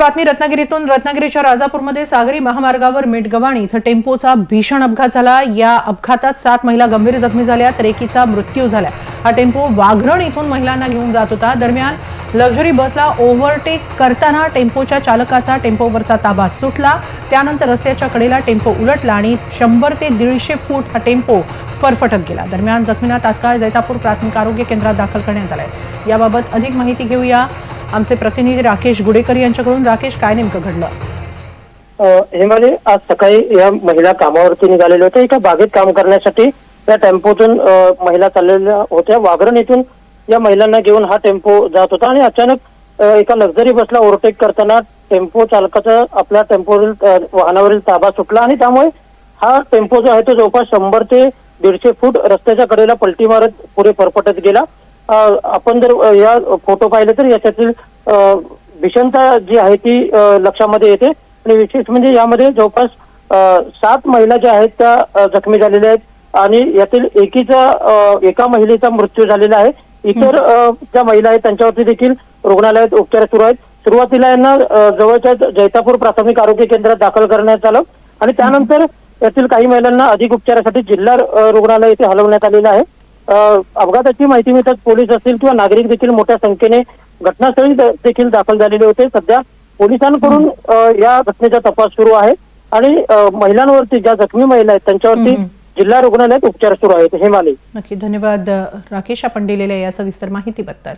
बातमी रत्नागिरीतून रत्नागिरीच्या राजापूरमध्ये सागरी महामार्गावर मिठगवाणी इथं टेम्पोचा भीषण अपघात झाला. या अपघातात सात महिला गंभीर जखमी झाल्या तर एकीचा मृत्यू झाला. हा टेम्पो वाघरण इथून महिलांना घेऊन जात होता. दरम्यान लक्झरी बसला ओव्हरटेक करताना टेम्पोच्या चालकाचा टेम्पोवरचा ताबा सुटला. त्यानंतर रस्त्याच्या कडेला टेम्पो उलटला आणि शंभर ते दीडशे फूट हा टेम्पो फरफटत गेला. दरम्यान जखमींना तात्काळ जैतापूर प्राथमिक आरोग्य केंद्रात दाखल करण्यात आलंय. याबाबत अधिक माहिती घेऊया. आमचे प्रतिनिधी राकेश गुडेकर यांच्याकडून. राकेश काय नेमकं घडलं? अ, आज सकाळी या महिला कामावरती निघालेल्या होत्या एका बागेत काम करण्यासाठी त्या टेम्पोतून महिला चाललेल्या होत्या. वाघरण येथून या महिलांना घेऊन हा टेम्पो जात होता आणि अचानक एका लक्झरी बसला ओव्हरटेक करताना टेम्पो चालकाचा आपल्या टेम्पोवरील वाहनावरील ताबा सुटला आणि त्यामुळे हा टेम्पो जो आहे तो जवळपास शंभर ते दीडशे फूट रस्त्याच्या कडेला पलटी मारत पुढे परपटत गेला. आपण जर या फोटो पाहिले तर याच्यातील भीषणता जी आहे ती लक्षामध्ये येते. आणि विशेष म्हणजे यामध्ये जवळपास सात महिला ज्या आहेत त्या जखमी झालेल्या आहेत. आणि यातील एकीचा एका महिलेचा मृत्यू झालेला आहे. इतर ज्या महिला आहेत त्यांच्यावरती देखील रुग्णालयात उपचार सुरू आहेत. सुरुवातीला यांना जवळच्या जैतापूर प्राथमिक आरोग्य केंद्रात दाखल करण्यात आलं. आणि त्यानंतर यातील काही महिलांना अधिक उपचारासाठी जिल्हा रुग्णालय येथे हलवण्यात आलेलं आहे. अपघाताची माहिती मिळतात पोलीस असतील किंवा नागरिक देखील मोठ्या संख्येने घटनास्थळी देखील दाखल झालेले होते. सध्या पोलिसांकडून या घटनेचा तपास सुरू आहे आणि महिलांवरती ज्या जखमी महिला आहेत त्यांच्यावरती. जिल्हा रुग्णालयात उपचार सुरू आहेत. हेमाली नक्की धन्यवाद राकेश. आपण दिलेल्या या सविस्तर माहितीबद्दल.